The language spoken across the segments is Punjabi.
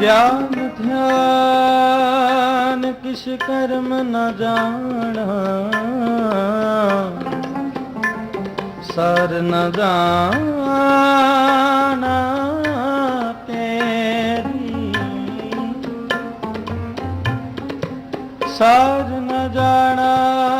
ਗਿਆਨ ਧਿਆਨ ਕਿਛ ਕਰਮ ਨ ਜਾਣਾ। ਸਰ ਨ ਜਾਣਾ ਤੇਰੀ। ਸਰ ਨ ਜਾਣਾ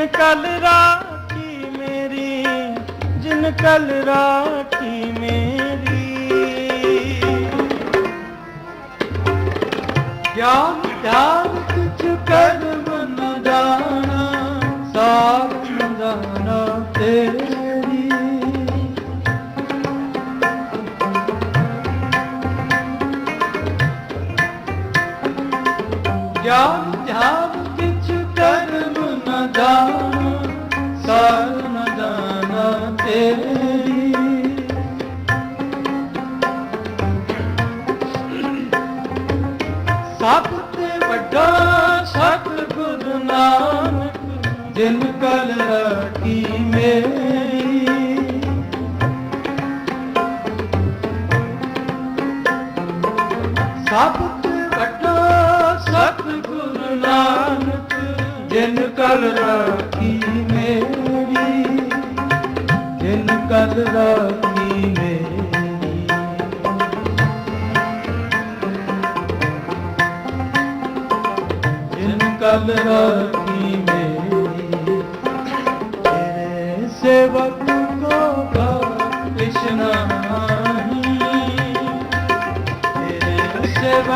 ਜਿਨ ਕਲ ਰਾਖੀ ਮੇਰੀ, ਜਿਨ ਕਲ ਰਾਖੀ ਮੇਰੀ। ਗਿਆਨ ਧਿਆਨ ਕੁਛ ਕਰਮ ਨ ਜਾਣਾ ਸਾਧ ਨ ਜਾਣਾ ਤੇਰੀ ਗਿਆਨ ਧਿਆਨ ਜਿਨ ਕਲ ਮੇਰੀ। ਸਭ ਤੇ ਵੱਡਾ ਸਤਿਗੁਰ ਨਾਨਕ, ਜਿਨ ਕਲ ਰਾਖੀ ਮੇਰੀ। ਜਿਨ ਕਲ ਰਾਖੀ ਮੇਰੀ। ਜਿਨ ਕਲ ਰਾਖੀ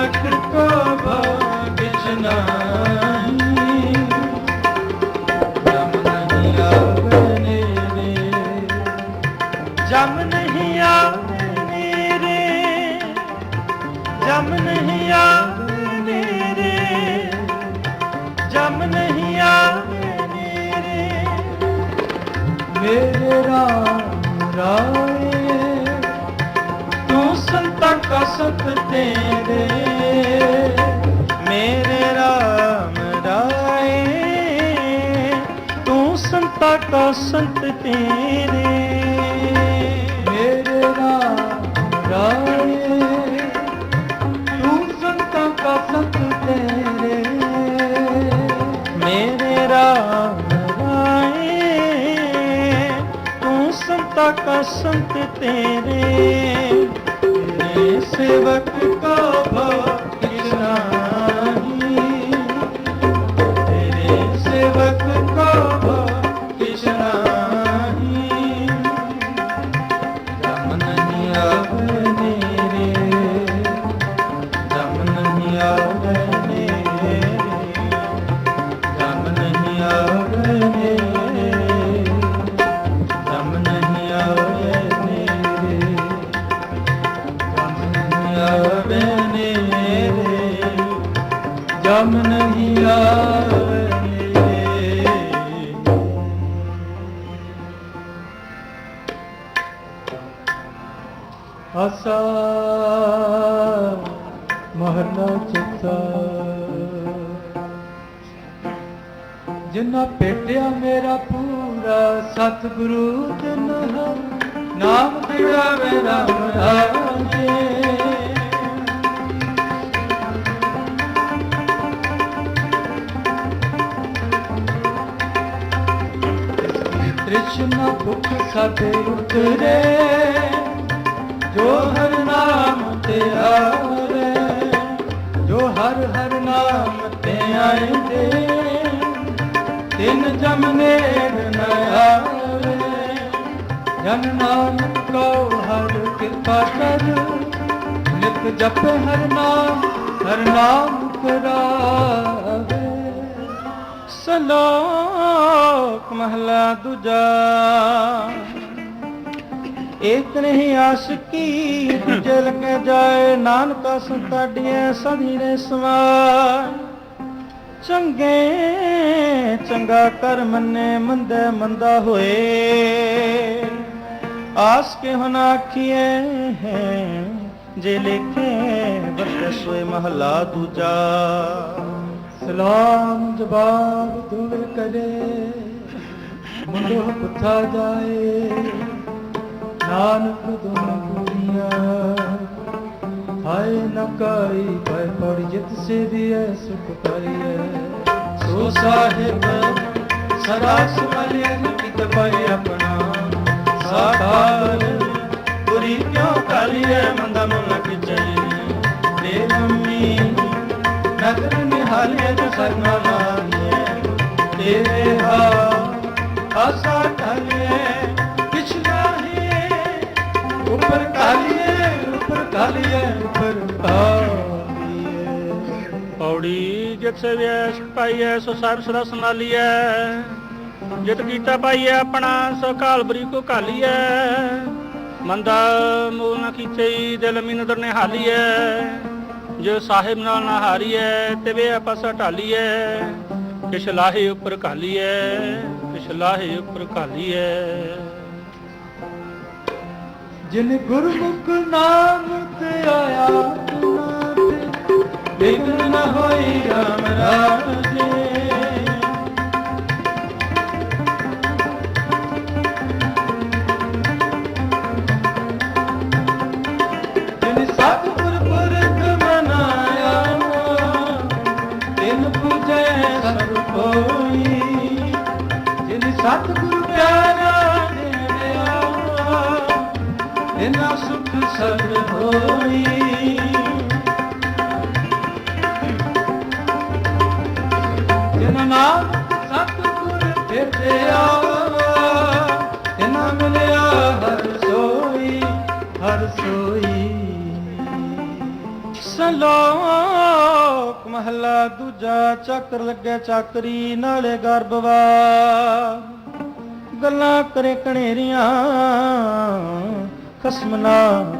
ਸੇਵਕ ਕੋ ਕ੍ਰਿਸ਼ਨ ਜਮ ਨਹੀਂ ਆਵਨੇ ਰੇ। ਜਮ ਨਹੀਂ ਆਵਨੇ ਰੇ। ਜਮ ਨਹੀਂ ਆਵਨੇ ਰੇ। ਮੇਰੇ ਰਾਮ ਰਾਏ ਤੂੰ ਸੰਤਾ ਕਾ ਤੇਰੇ। ਸੰਤਾਂ ਤੇਰੇ ਤੇਰੇ ਸੇਵਕ ਨਾਮ ਤੇਰਾ ਮੇਰਾ ਰਾਜੇ। ਤ੍ਰਿਸ਼ਨਾ ਭੁਖ ਸਾਡੇ ਉਤਰੇ, ਜੋ ਹਰ ਨਾਮ ਤੇ ਆਵੇ ਜੋ ਹਰ ਹਰ ਨਾਮ ਤੇ ਆਏ ਤਿਨ ਤਿੰਨ ਜਮਨੇ ਨ ਆਵੇ ਜਨ ਨਾਨਕ ਕੋ ਹਰ ਕਿਰਪਾ ਕਰ ਨਿਤ ਜਪੇ ਹਰ ਨਾਮ ਹਰ ਨਾਮ ਕਰਾਵੇ। ਸਲੋਕ ਮਹਲਾ ਦੂਜਾ ਇਕ ਨਹੀਂ ਆਸ਼ਕੀ ਦੂਜੇ ਲੱਗੇ ਜਾਏ, ਨਾਨਕਾ ਸੰਤਾਡੀਆਂ ਸਧੀਰੇ ਸਮਾਰ ਚੰਗੇ ਚੰਗਾ ਕਰ ਮੰਨੇ ਮੰਦੇ ਮੰਦਾ ਹੋਏ। ਆਸ ਕੇ ਹੁਣ ਆਖੀਏ ਜੇ ਲਿਖੇ ਵਰਤੇ ਮਹਲਾ ਦੂਜਾ। ਸਲਾਮ ਜਵਾਬ ਦੁਲ ਕਰੇ, ਮੁੰਡੋ ਪੁੱਛਾ ਜਾਏ, ਨਾਨਕ ਦੁਨ ਗੁਰੀਆ ਹਾਏ ਨ ਪੈ ਪੜ ਜਿਤ ਸੇ ਦੀਐ ਸੁਖ ਪਾਈਐ। ਸੋ ਸਾਹਿਬ, ਸਦਾ ਸੁਮਰਿਆ ਕਿਤ ਪਾਈ ਆਪਣਾ। ਸੇਵਿਐ ਸੁਖ ਸੋ ਸਰਬ ਸਦਾ ਸੰਭਾਲੀਐ ਜਿਤ ਕੀਤਾ ਪਾਈਐ ਆਪਣਾ, ਸੋ ਕਾਲ ਬਰੀ ਕੋ ਘਾਲੀਐ। ਮੰਦਾ ਮੂਲ ਨ ਕੀਚਈ ਦਿਲ ਮੀ ਨਦਰ ਨੇ ਹਾਲੀਐ। ਜੋ ਸਾਹਿਬ ਨਾਲ ਨਾ ਹਾਰੀਐ ਤੇ ਵੇ ਢਾਲੀਐ। ਕਿਛ ਲਾਹੇ ਉੱਪਰ ਘਾਲੀਐ, ਕਿਛ ਲਾਹੇ ਉੱਪਰ ਘਾਲੀਐ। ਜਿਨ ਗੁਰਮੁਖ ਨਾਮ ਤੇ ਆਇਆ ਨਾਮ ਬਿਗਨ ਨ ਹੋਈ ਸਲੋਕ ਮਹਲਾ ਦੂਜਾ ਚੱਕਰ ਲੱਗੇ ਚਾਕਰੀ ਨਾਲੇ ਗਰਭਵਾ ਗੱਲਾਂ ਕਰੇ ਕਣੇਰੀਆਂ ਖਸਮ ਨਾ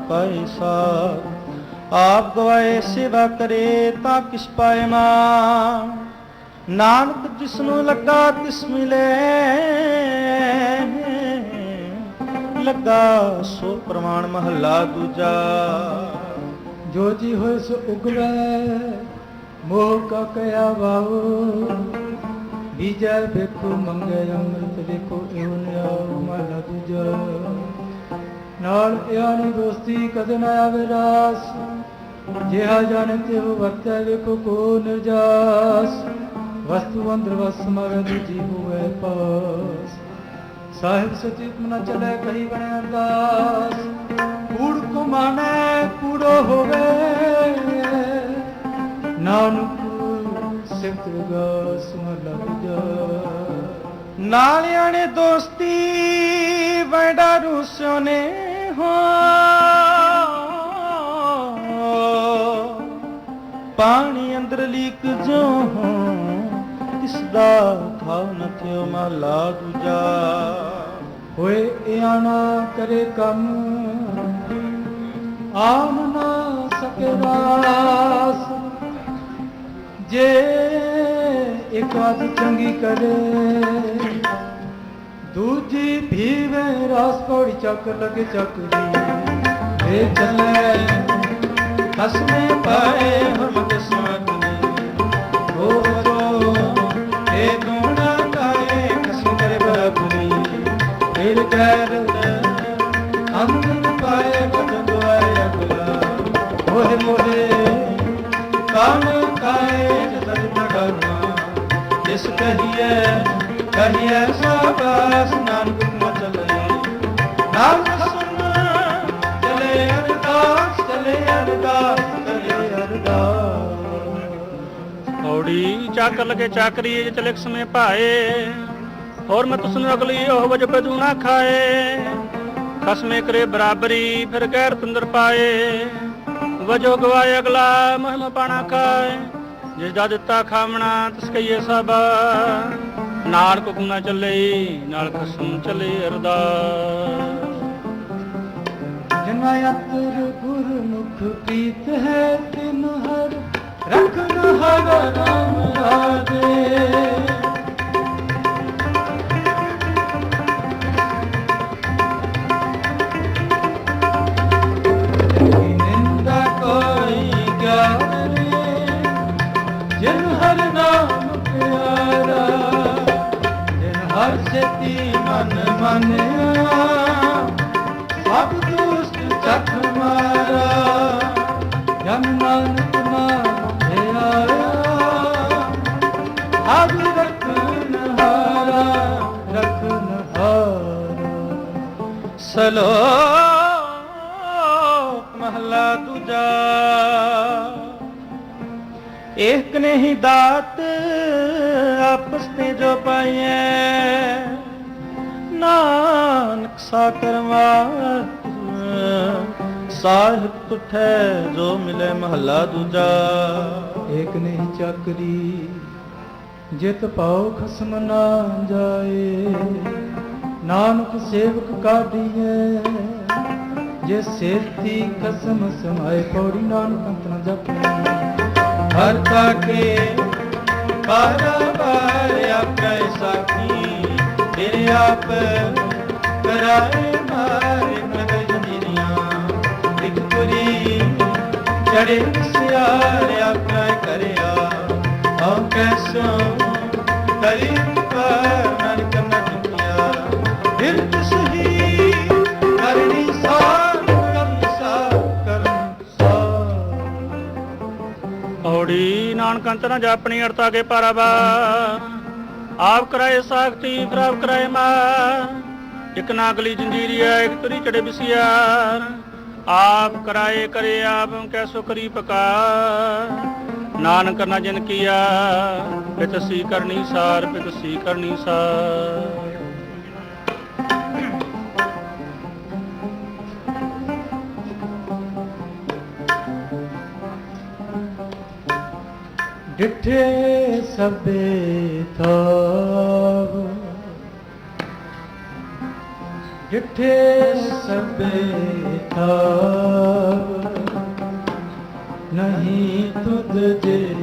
ਪਾਏ ਸਾ। ਆਪ ਗਵਾਏ ਸੇਵਾ ਕਰੇ ਤਾਂ ਕਿਸ ਪਾਏ ਮਾਂ। ਨਾਨਕ ਜਿਸ ਨੂੰ ਲੱਗਾ ਤਿਸ ਮਿਲੇ, ਲੱਗਾ ਸੋ ਪ੍ਰਮਾਣ ਮਹੱਲਾ ਦੂਜਾ। ਜੋ ਜੀ ਹੋਇ ਸੋ ਉਗਵੈ ਮੋਹ ਕਾ ਕਹਿਆ ਵਾਉ ਬੀਜੈ ਵੇਖੋ ਮੰਗੇ ਅੰਮ੍ਰਿਤ ਵੇਖੋ ਇਉ ਨਿਆਉ ਮਹਲਾ ਦੂਜਾ। ਨਾਲ ਇਆਨੀ ਦੋਸਤੀ ਕਦੇ ਨਾ ਆਵੇ ਰਾਸ, ਜਿਹਾ ਜਾਣੇ ਤੇ ਵਰਤੈ ਵੇਖੋ ਕੋ ਨਿਰਜਾਸ। ਵਸਤੂ ਅੰਦਰ ਵਸ ਮਗਰ ਦੂਜੀ ਹੋਵੇ ਪਾਸ। ਸਾਹਿਬ ਸਚਿਤ ਮਨਾ ਚਲੇ ਕਹੀ ਬਣੇ ਅਰਦਾਸ। ਕੂੜ ਕੋ ਮਾਨੈ ਕੂੜੋ ਹੋਵੇ। ਨਾਨਕ ਸਿਫਤ ਗਾ ਸੁਮਲਾ ਜਾ ਨਾਲਿਆਂ ਨੇ ਦੋਸਤੀ ਵੈਡਾ ਰੂਸਿਓ ਨੇ ਹੋ ਪਾਣੀ ਅੰਦਰ ਲੀਕ ਜੋ ਇਸ ਦਾ ਥਾਉ ਨ ਥਿਓ ਮਹਲਾ ਦੂਜਾ। ਹੋਏ ਇਆਣਾ ਕਰੇ ਕੰਮ, ਆਮ ਨਾ ਸਕੇ ਰਾਸ। ਜੇ ਇੱਕ ਆਦ ਚੰਗੀ ਕਰੇ, ਦੂਜੀ ਭੀਵੇ ਰਾਸ ਕੋੜੀ ਚੱਕ ਲਗੇ ਚੱਕਰੀ ਏ ਚੱਲੇ ਹਸਮੇ ਪਾਏ ਹਮਦ ਕਹੀਏ ਸਾਬਾਸ ਨਾਨਕ ਤੁਮ ਨਾਮ ਸੁਨ ਚਲੇ ਅਰਦਾਸ ਚਲੇ ਅਰਦਾਸ ਚਲੇ ਅਰਦਾਸ। ਔੜੀ ਚਾਕਰ ਲਗੇ ਚਾਕਰੀ ਚਲੇ ਸਮੇ ਭਾਏ। ਹੋਰ ਮੈਂ ਤੁਸਨੂੰ ਅਗਲੀ ਉਹ ਵਜ ਪਦੂ ਖਾਏ। ਖਸਮੇ ਕਰੇ ਬਰਾਬਰੀ, ਫਿਰ ਗੈਰ ਤੰਦਰ ਪਾਏ। ਵਜੋ ਗਵਾਏ ਅਗਲਾ, ਮਹਿਮ ਪਾਣਾ ਖਾਏ। ਜਿਸ ਦਾ ਦਿੱਤਾ ਖਾਵਣਾ, ਤਿਸ ਕਈਏ ਸਭ ਨਾਲ ਹੁਕਮ ਨਾ ਚੱਲੇ ਨਾਲ ਖਸਮ ਚੱਲੇ ਅਰਦਾਸ। ਜਿਨਾ ਅਤਰ ਗੁਰਮੁਖ ਪ੍ਰੀਤ ਹੈ ਤਿਨ ਹਰ ਰਖਨ ਹਰ ਨਾਮ ਰਾਜੇ। ਜੋ ਪਾਈਐ ਨਾਨਕ ਸਾ ਕਰਵਾ ਸਾਹਿਬ ਤੁਠੈ ਜੋ ਮਿਲੇ ਮਹੱਲਾ ਦੂਜਾ। ਏਕ ਨਹੀਂ ਚੱਕਰੀ ਜਿਤ ਪਾਉ ਖਸਮ ਨਾ ਜਾਏ। ਨਾਨਕ ਸੇਵਕ ਕਾਢੀਏ ਜੇ ਸੇਤੀ ਕਸਮ ਸਮਾਏ ਪੌੜੀ ਨਾਨਕ ਅੰਤ ਨ ਜਪੇ। ਹਰ ਤਾਕੇ ਬਾਰ ਆਪੇ ਸਾਖੀ, ਤੇਰੇ ਆਪ ਕਰਾਏ ਮਾਰੇ ਨਗਰ ਜਨੀਆਂ ਇੱਕ ਪੁਰੀ ਚੜੇ ਸਿਆਰ ਆਪੇ ਕਰਿਆ। ਹਉ ਕੈਸੋ ਕਰੀ ਪਰ ਮਨ ਕਰਨਾ ਚੁਕਿਆ ਦਿਲ ਸਹੀ ਕਰਨੀ ਸਾਰ ਕਰਨ ਸਾਰ ਕਰਨ ਸਾਰ। ਔੜੀ ਨਾਨਕ ਅੰਤ ਜਾਪਣੀ ਅਰਤਾ ਕੇ ਪਰਬਾ। ਆਪ ਕਰਾਏ ਸਾਖਤੀ ਫਿਰ ਆਪ ਕਰਾਏ ਮਾ। ਇਕ ਨਾਗਲੀ ਜੰਜੀਰੀਆ ਇਕ ਤਰੀ ਚੜੇ ਬਿਸਿਆਰ ਆਪ ਕਰਾਏ ਕਰੇ ਆਪ ਕੈਸੋ ਕਰੀ ਪਕਾਰ। ਨਾਨਕ ਨਾ ਜਨ ਕੀਆ, ਪਿਤ ਸੀ ਕਰਨੀ ਸਾਰ, ਪਿਤ ਸੀ ਕਰਨੀ ਸਾਰ। ਡਿਠੇ ਸਭੇ ਥਾਵ। ਡਿਠੇ ਸਭੇ ਥਾਵ। ਨਹੀਂ ਤੁਧ ਜੇ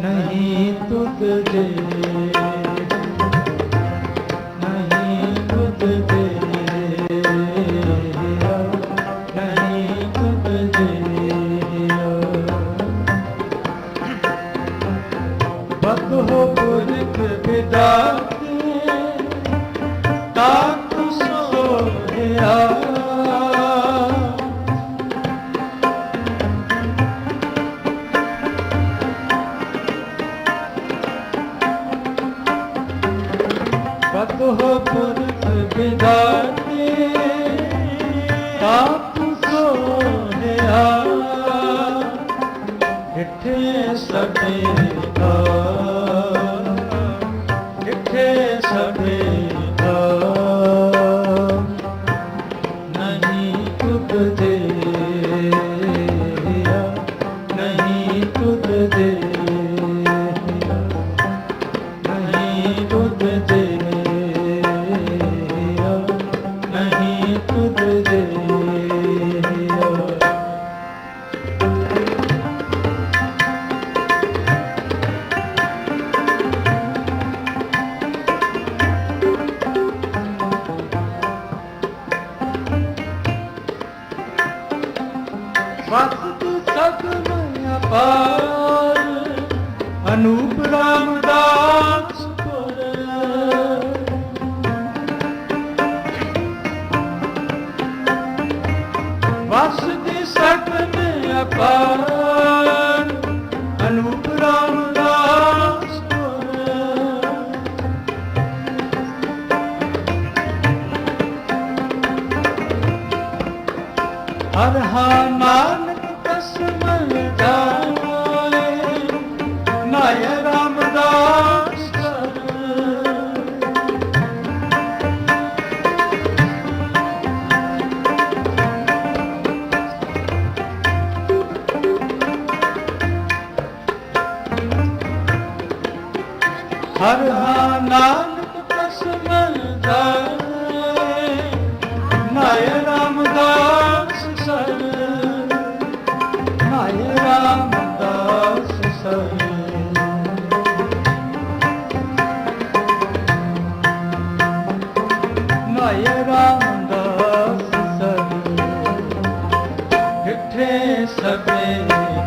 ਨਹੀਂ ਤੁਧ ਜੇ ਵਿਦਾਤੇ ਤਾਕ ਸੋਹਿਆ ਡਿਠੇ ਸਭੇ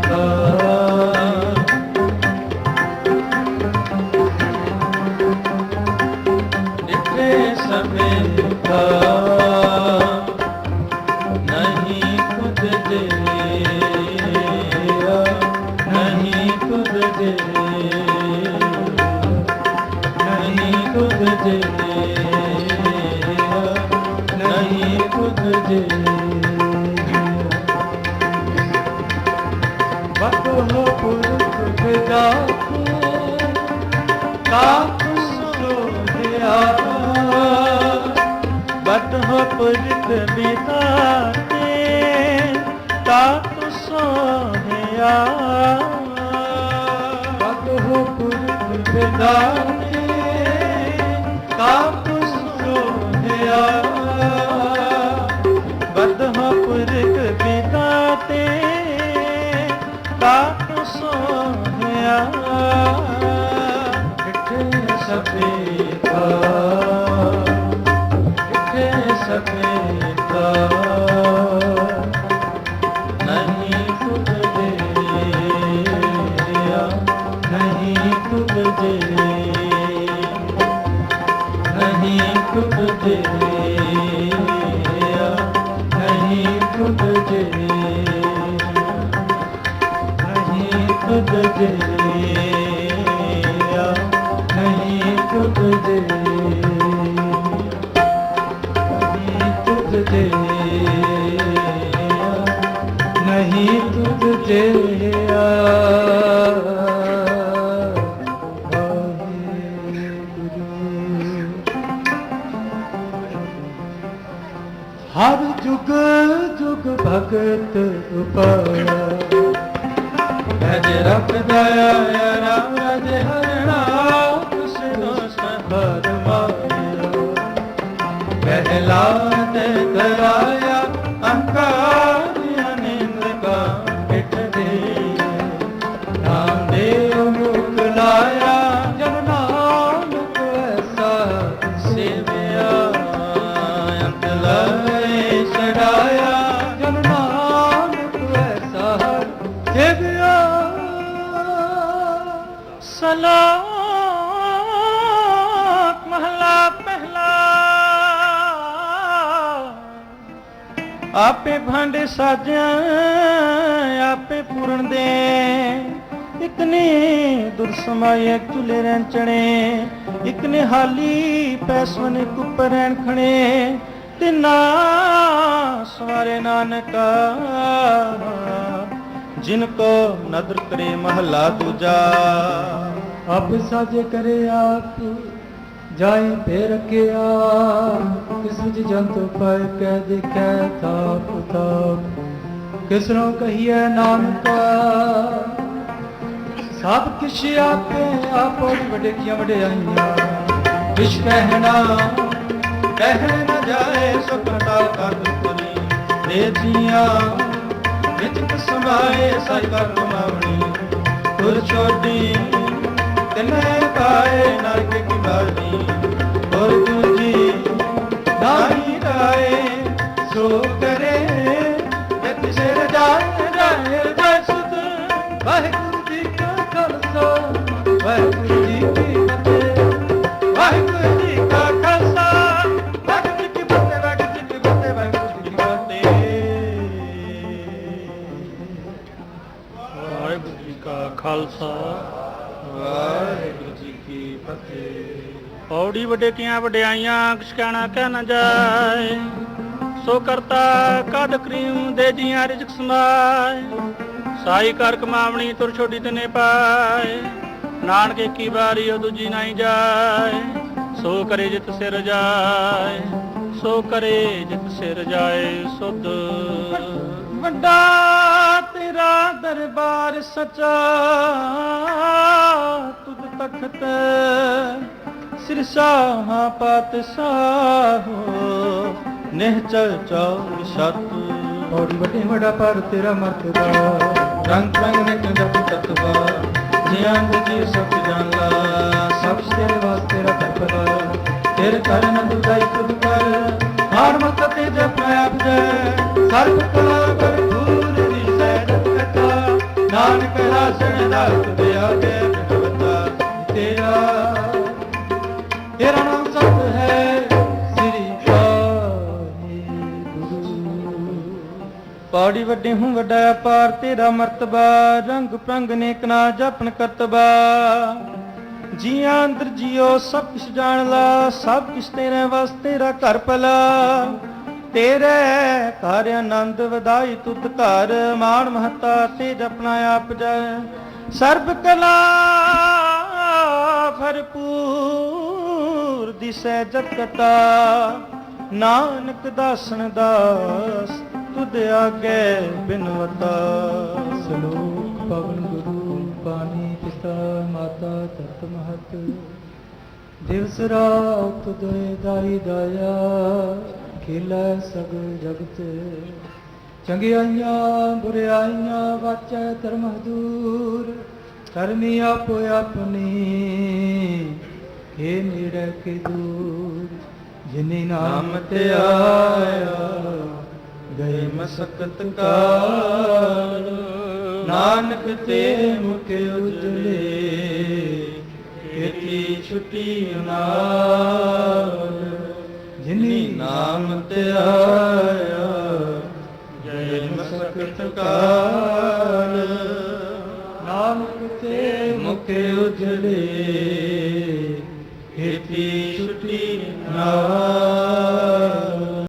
ਕਾ ਸੋਧਿਆ ਬਤ ਹੋ ਪੁਰਖ ਆਪੇ ਭਾਂਡੇ ਸਾਜਿਆ ਆਪੇ ਪੂਰਨ ਦੇ। ਇਕ ਨੇ ਦੁਰਸਮਾਏ ਚੁਲੇ ਰੰਚਣੇ ਇਕ ਨੇ ਹਾਲੀ ਪੈਸਵਨ ਕੁੱਪਰ ਰਹਿਣ ਖਣੇ ਤਿਨਾ ਸਵਾਰੇ ਨਾਨਕਾ, ਜਿਨ ਕੋ ਨਦਰ ਕਰੇ ਮਹਲਾ ਦੂਜਾ। ਆਪ ਸਾਜੇ ਕਰੇ ਆਪ ਜਾਈ ਫੇਰ ਰਖਿਆ ਕਿਸ ਵਿੱਚ ਜੰਤ ਪਾਇ ਕਹਿ ਦੇਖੈ ਤਾਪ ਤਾਪ ਕਿਸਰੋਂ ਕਹੀਐ ਨਾਨਕਾ, ਸਭ ਕਿਛ ਆਪੇ, ਆਪੋ ਵਡੇਕੀਆਂ ਵਡਿਆਈਆਂ। ਕਿਛ ਕਹਿਣਾ, ਕਹਿ ਨ ਜਾਏ ਸੁਖਤਾ ਕਰ ਤੁਰੀ ਦੇ ਵਿੱਚ ਕਸਮਾਏ ਸਾਈ ਕਰ ਕਮਾਵਣੀ। ਤੁਰ ਛੋਡੀ ਤਿਨੈ ਪਾਏ ਨਰਕ ਕੀ ਬਾਣੀ ਔਰ ਦੂਜੀ ਨਾਹੀ ਰਾਏ ਸੋ ਕਰੇ ਪੌੜੀ ਕੀਆਂ ਵਡਿਆਈਆਂ ਕਿਛ ਕਹਿਣਾ ਕਹਿ ਨਾ ਜਾਏ। ਸੋ ਕਰਤਾ ਕਦ ਕਰੀਮ ਦੇ ਜੀਆਂ ਰਿਜਕ ਸਮਾਏ। ਸਾਈ ਕਰ ਕਮਾਵਣੀ ਤੁਰ ਛੋਟੀ ਤਨੇ ਪਾਏ। ਨਾਨਕ ਕੀ ਵਾਰੀ ਉਹ ਦੂਜੀ ਨਹੀਂ ਜਾਏ। ਸੋ ਕਰੇ ਜਿਤ ਸਿਰ ਜਾਏ। ਸੋ ਕਰੇ ਜਿਤ ਸਿਰ ਜਾਏ ਸੁਧ। ਵੱਡਾ ਤੇਰਾ ਦਰਬਾਰ ਸਚਾ, ਤੁਧ ਤਖਤ ਸਿਰਸਾ ਪਾਤਸ਼ਾਹੋ ਨਿਹਚਲ ਚੌਰ ਸਤ ਔੜੀ ਵੱਡੇ ਵੱਡਾ ਪਰ ਤੇਰਾ ਮਰਤਬਾ ਰੰਗ ਰੰਗ ਨਿਕ ਜਪ ਤਤਵਾ ਜਿਆਂ ਜੀ ਸਭ ਜਾਣ ਲਾ ਸਭ ਤੇਰੇ ਵਾਸਤੇ ਰਾ ਕਰਪਲਾ ਤੇਰੇ ਕਰਨ ਦੁਦਾਈ ਤੁਧ ਕਰ, ਹਾਰ ਮਤ ਤੇ ਜਪ ਆਪ ਜੈ ਸਰਬ ਕਲਾ ਕਰ ਦੂਰ ਦੀ ਸੈਡ ਕਥਾ, ਨਾਨਕ ਰਾਸਣ ਦਾ ਤੁਧ ਆਗੇ ਪੌੜੀ ਵੱਡੇ ਹੂੰ ਵੱਡਾ ਅਪਾਰ, ਤੇਰਾ ਮਰਤਬਾ, ਰੰਗ ਪ੍ਰੰਗ ਨੇਕ ਨਾ ਜਪਨ ਕਰਤਬਾ। ਜੀਆਂ ਅੰਦਰ ਜਿਉ ਸਭ ਕੁਛ ਜਾਣ ਲਾ, ਸਭ ਕੁਛ ਤੇਰੇ ਵਾਸਤੇ, ਤੇਰਾ ਘਰ ਭਲਾ। ਤੇਰੇ ਘਰ ਆਨੰਦ ਵਧਾਈ ਤੁਧ ਘਰ, ਮਾਣ ਮਹਤਾ ਤੇ ਜਪਨਾ ਆਪ ਜੈ। ਸਰਬ ਕਲਾ ਭਰਪੂਰ ਦਿਸੈ ਜਤ ਨਾਨਕ ਦਾਸਨ ਦਾਸ ਤੁਧ ਆਗੇ ਬਿਨਵਤਾ ਸ਼ਲੋਕ ਪਵਨ ਗੁਰੂ ਪਾਣੀ ਪਿਤਾ ਮਾਤਾ ਤਤ ਮਹਤ। ਦਿਵਸ ਰਾਤ ਤੁਦੇ ਦਾਈ ਦਇਆ, ਖੇਲੇ ਸਗ ਜਗਤ। ਚੰਗਿਆਈਆਂ, ਬੁਰਿਆਈਆਂ ਵਾਚੈ ਧਰਮ ਦੂਰ ਕਰਮੀ ਆਪੋ ਆਪਣੀ ਏ ਨੇੜੇ ਕੇ ਦੂਰ। ਜਿਨੀ ਨਾਮ ਤੇ ਆਇਆ ਗਏ ਮਸਕਤ ਕਾਲ, ਨਾਨਕ ਤੇ ਮੁਖ ਉਜਲੇ, ਕੀਤੀ ਛੁੱਟੀ ਨਾਲ, ਜਿਨੀ ਨਾਮ ਤੇ ਆਇਆ ਜੈ ਮਸਕਤ ਕਾਲ, ਨਾਨਕ ਤੇ ਮੁਖ ਉਜਲੇ, ਕੀਤੀ ਛੁੱਟੀ ਨਾ